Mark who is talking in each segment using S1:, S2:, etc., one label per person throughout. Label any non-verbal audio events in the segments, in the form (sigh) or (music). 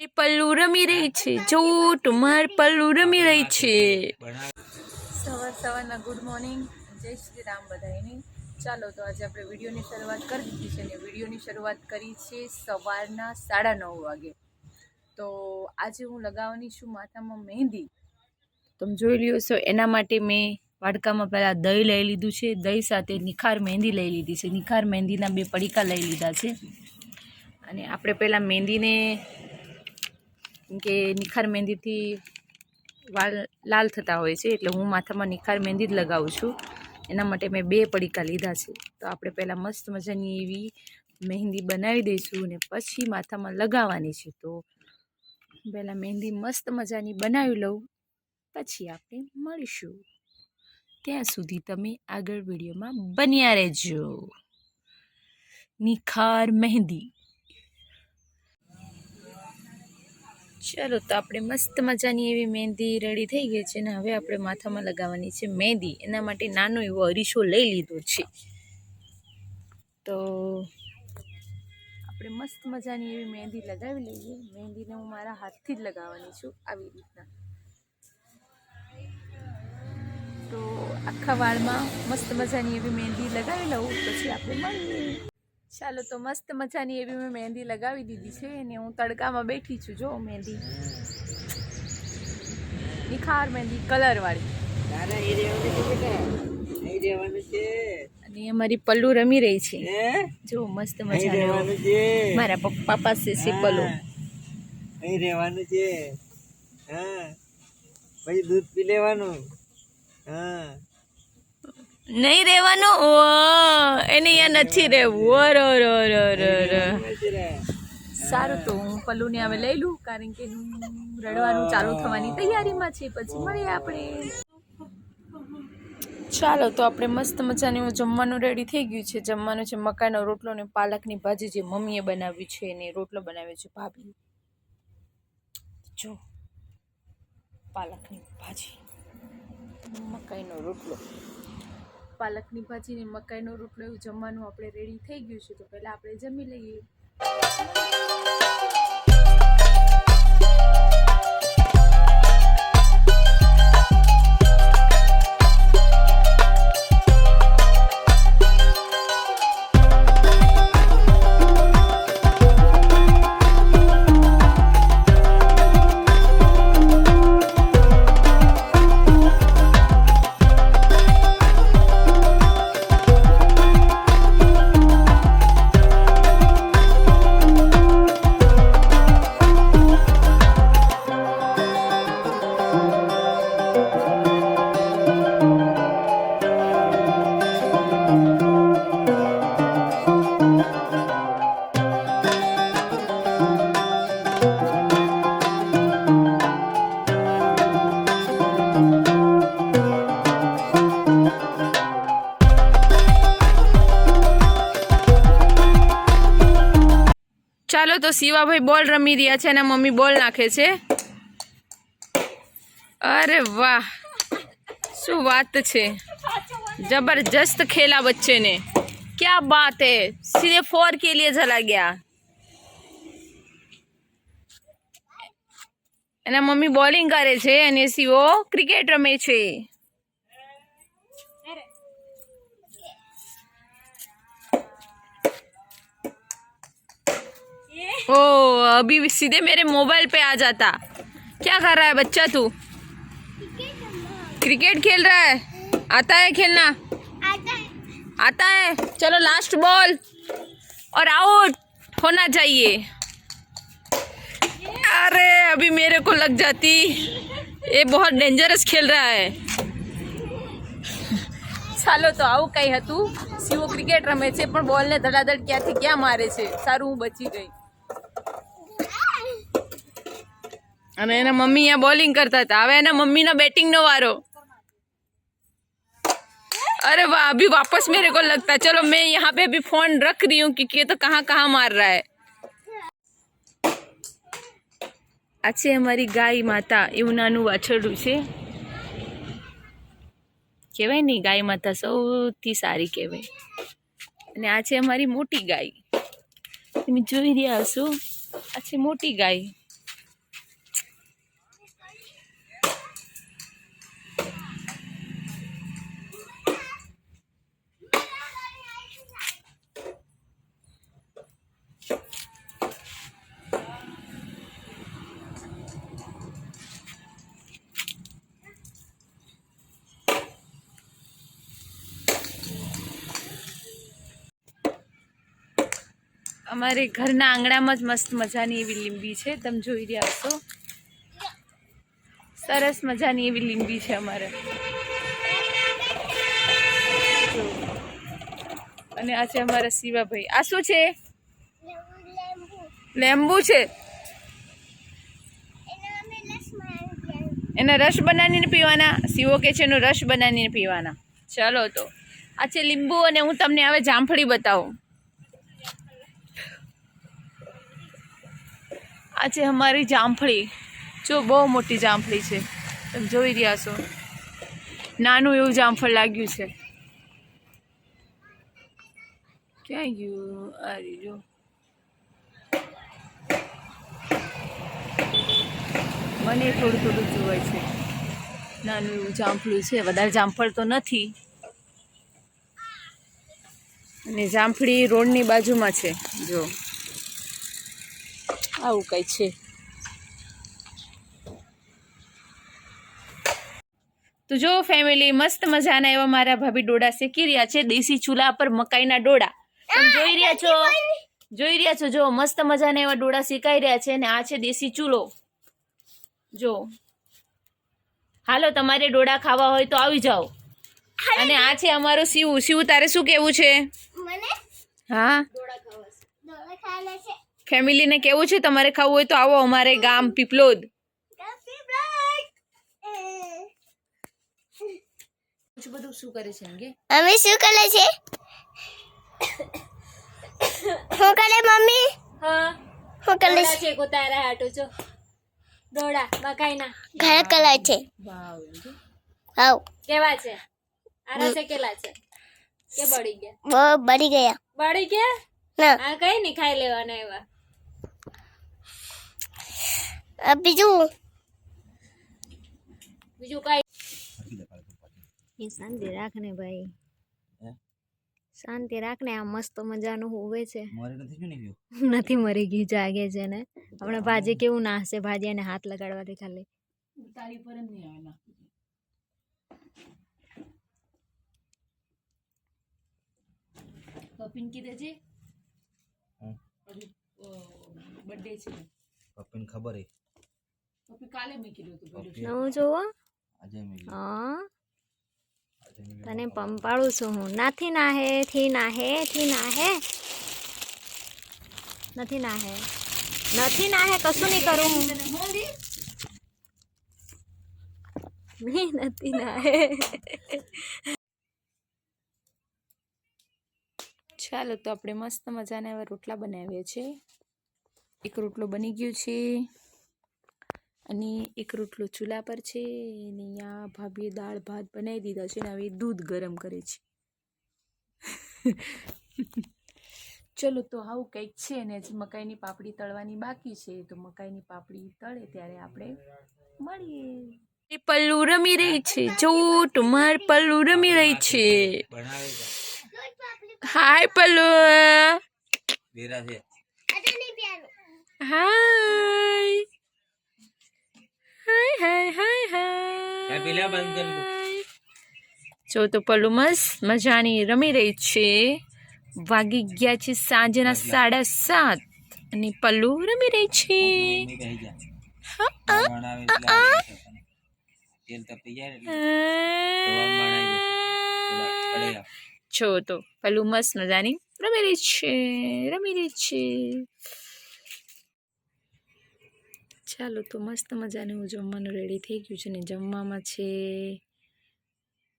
S1: એ પલ્લુ રમી રહી છે. જો તમાર પલ્લુ રમી રહી છે. સવાર સવારના ગુડ મોર્નિંગ. જય શ્રી રામ બધાની ચાલો, તો આજે આપણે વિડીયોની શરૂઆત કરી દીધી છે ને વિડીયોની શરૂઆત કરી છે સવારના સાડા નવ વાગે. તો આજે હું લગાવવાની છું માથામાં મહેંદી. તમે જોઈ લ્યો છો, એના માટે મેં વાડકામાં પહેલાં દહીં લઈ લીધું છે. દહીં સાથે નિખાર મહેંદી લઈ લીધી છે. નિખાર મહેંદીના બે પડીકા લઈ લીધા છે. અને આપણે પહેલાં મહેંદીને કે નિખાર મહેંદીથી વાળ લાલ થતા હોય છે, એટલે હું માથામાં નિખાર મહેંદી જ લગાવું છું. એના માટે મેં બે પડીકા લીધા છે. તો આપણે પહેલાં મસ્ત મજાની એવી મહેંદી બનાવી દઈશું અને પછી માથામાં લગાવવાની છે. તો પહેલાં મહેંદી મસ્ત મજાની બનાવી લઉં, પછી આપણે મળીશું. ત્યાં સુધી તમે આગળ વિડીયોમાં બન્યા રહેજો. નિખાર મહેંદી. ચલો તો આપણે મસ્ત મજાની એવી મહેંદી રેડી થઈ ગઈ છે ને હવે આપણે માથામાં લગાવવાની છે મહેંદી. એના માટે નાનો એવો અરીસો લઈ લીધો છે. તો આપણે મસ્ત મજાની એવી મહેંદી લગાવી લઈએ. મહેંદીને હું મારા હાથથી જ લગાવવાની છું આવી રીતના. તો આખા વાળમાં મસ્ત મજાની એવી મહેંદી લગાવી લઉં, પછી આપણે મળીએ. ચાલો તો મસ્ત મજાની એવી મેં મહેંદી લગાવી દીધી છે અને હું તડકામાં બેઠી છું જો મહેંદી. નિખાર મહેંદી કલરવાળી અને અમારી પલ્લુ રમી રહી છે. જો મસ્ત
S2: છે.
S1: મારા પપ્પા પાસે છે પલ્લુ.
S2: અહીં રહેવાનું છે. હા. પછી દૂધ પી લેવાનું. હા.
S1: નહીં રહેવાનું? ઓ એને અહીંયા નથી રહેવું. ઓ રો રો રો રો. સારું તો હું પલ્લુને હવે લઈ લઉં કારણ કે હું રડવાનું ચાલુ થવાની તૈયારીમાં છે. પછી મળીએ આપણે. ચાલો તો આપણે મસ્ત મજાનું જમવાનું રેડી થઈ ગયું છે. જમવાનું છે મકાઈનો રોટલો ને પાલકની ભાજી જે મમ્મીએ બનાવી છે અને રોટલો બનાવ્યો છે ભાભી. જો પાલકની ભાજી મકાઈનો રોટલો. પાલકની ભાજી ને મકાઈનો રોટલો એવું જમવાનું આપણે રેડી થઈ ગયું છે, તો પહેલાં આપણે જમી લઈએ. ચાલો તો શિવાભાઈ બોલ રમી રહ્યા છે અને મમ્મી બોલ નાખે છે. અરે વાહ, શું વાત છે. જબરજસ્ત ખેલા બચ્ચે ને ક્યા બાત હૈ? સીને ફોર કે લીએ ચલા ગયા. એના મમ્મી બોલિંગ કરે છે અને સિવો ક્રિકેટ રમે છે. ओ अभी सीधे मेरे मोबाइल पे आ जाता क्या कर रहा है बच्चा तू क्रिकेट खेल रहा है आता है खेलना आता है चलो लास्ट बॉल और आउट होना चाहिए अरे अभी मेरे को लग जाती ये बहुत डेंजरस खेल रहा है ચાલો તો આવું કંઈ હતું શિવો ક્રિકેટ રમે છે પણ બોલને ધડાધડ ક્યાંથી ક્યાં મારે છે સારું હું બચી ગઈ અને એના મમ્મી અહીંયા બોલિંગ કરતા હતા હવે એના મમ્મીનો બેટિંગનો વારો अरे वाह अभी वापस मेरे को लगता है चलो मैं यहाँ पे अभी फोन रख रही हूँ क्योंकि ये तो कहाँ कहाँ मार रहा है આ છે અમારી ગાય માતા એવું નાનું વાછરડું છે કહેવાય ને ગાય માતા સૌથી સારી કહેવાય અને આ છે અમારી મોટી ગાય તમે જોઈ રહ્યા હશો આ છે મોટી ગાય અમારે ઘરના આંગણામાં જ મસ્ત મજાની એવી લીંબી છે. તમે જોઈ રહ્યા છો સરસ મજાની એવી લીંબી છે અમારે. અને આ છે અમારા શિવાભાઈ. આ શું છે? લેંબુ છે. એનો રસ બનાવીને પીવાના. શિવો કે છે એનો રસ બનાવીને પીવાના. ચાલો તો. આ છે લીંબુ અને હું તમને હવે જામફળી બતાવું. આ છે અમારી જામફળી. જો બહુ મોટી જામફળી છે. તમે જોઈ રહ્યા છો. નાનું એવું જામફળ લાગ્યું છે. ક્યાં ગયું? અરે જો. મને થોડું થોડું જોવાય છે. નાનું એવું જામફળું છે. વધારે જામફળ તો નથી. અને જામફળી રોડની બાજુમાં છે. જો. આવું કંઈ છે. તો જો ફેમિલી મસ્ત મજાના એવા મારા ભાભી ડોડા શેકી રહ્યા છે દેશી ચૂલા પર મકાઈના ડોડા. તમે જોઈ રહ્યા છો? જોઈ રહ્યા છો? જો મસ્ત મજાના એવા ડોડા શેકાઈ રહ્યા છે અને આ છે દેશી ચૂલો. જો. હાલો તમારે ડોડા ખાવા હોય તો આવી જાઓ. અને આ છે અમારો શિવ. શિવ તારે શું કેવું છે?
S3: મને
S1: હા?
S3: ડોડા ખાવા છે.
S1: ફેમિલીને કેવું છે? તમારે ખાવું હોય તો આવો અમારે ગામ પીપલોદ. બધું શું કરે છે અંગે?
S3: શું કરે છે? શું કરે મમ્મી?
S4: હા.
S3: કરે છે?
S4: કો તારા હાટો છો દોડા મકાઈના
S3: ઘર કરે છે.
S1: વાવ
S4: કેવા છે? આરા છે કેલા છે? કે બળી ગયા?
S3: બળી ગયા.
S4: બળી ગયા?
S3: ના.
S4: આ કઈ નહીં ખાઈ લેવાના એવા.
S3: આ બીજું?
S4: બીજું કઈ? શાંતિ રાખ ને ભાઈ શાંતિ રાખ ને આ મસ્ત મજાનું હોવે છે. (laughs) નથી મરી ગયું જાગે છે ને. હમણાં ભાજી કેવું નાશે ભાજી એને હાથ લગાડવાથી ખાલી.
S1: તારી પર નહીં આવે નાખવું. કીધે છે બર્થડે છે.
S2: પપ્પીને ખબર હે.
S1: કાલે.
S4: નવું જોવો?
S2: આજે
S4: હા. તને પંપાળું છું હું. નાથી નાહે થી નાહે થી નાહે. નથી નાહે. નથી નાહે કશું નહીં કરું. હું નહીં નથી નાહે.
S1: ચાલો તો આપણે મસ્ત મજાના એવા રોટલા બનાવીએ છીએ. એક રોટલો બની ગયો છે. અને એક રોટલો ચૂલા પર છે અને અહીંયા ભાભીએ દાળ ભાત બનાવી દીધા છે અને હવે દૂધ ગરમ કરે છે. ચલો તો આવું કંઈક છે અને હજી મકાઈની પાપડી તળવાની બાકી છે. તો મકાઈની પાપડી તળે ત્યારે આપણે મળીએ. એ પલ્લુ રમી રહી છે. જો તમાર પલ્લુ રમી રહી છે. હાય પલ્લુ.
S3: પીવાનું
S1: હાય હાય હાય હાય
S2: પેલા બંધ
S1: જો તો પલ્લુ મસ્ત મજાની રમી રહી છે. વાગી ગયા છે સાંજના સાડા સાત. અને પલ્લુ રમી રહી છે.
S2: જો તો
S1: પલ્લુ મસ્ત મજાની રમી રહી છે રમી રહી છે. ચાલો તો મસ્ત મજાનું હું જમવાનું રેડી થઈ ગયું છે ને જમવામાં છે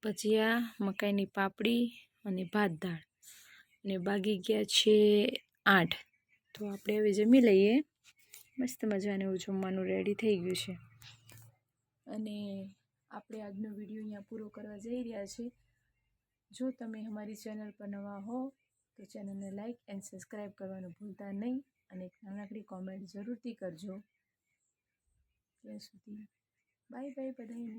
S1: ભજીયા, મકાઈની પાપડી અને ભાત દાળ. અને બાગી ગયા છે આઠ. તો આપણે હવે જમી લઈએ. મસ્ત મજાનું એવું જમવાનું રેડી થઈ ગયું છે. અને આપણે આજનો વીડિયો અહીંયા પૂરો કરવા જઈ રહ્યા છીએ જો તમે અમારી ચેનલ પર નવા હો, તો ચેનલને લાઇક એન્ડ સબસ્ક્રાઈબ કરવાનું ભૂલતા નહીં અને એક નાનકડી કોમેન્ટ જરૂરથી કરજો. ત્યાં સુધી. બાય બાય બધાને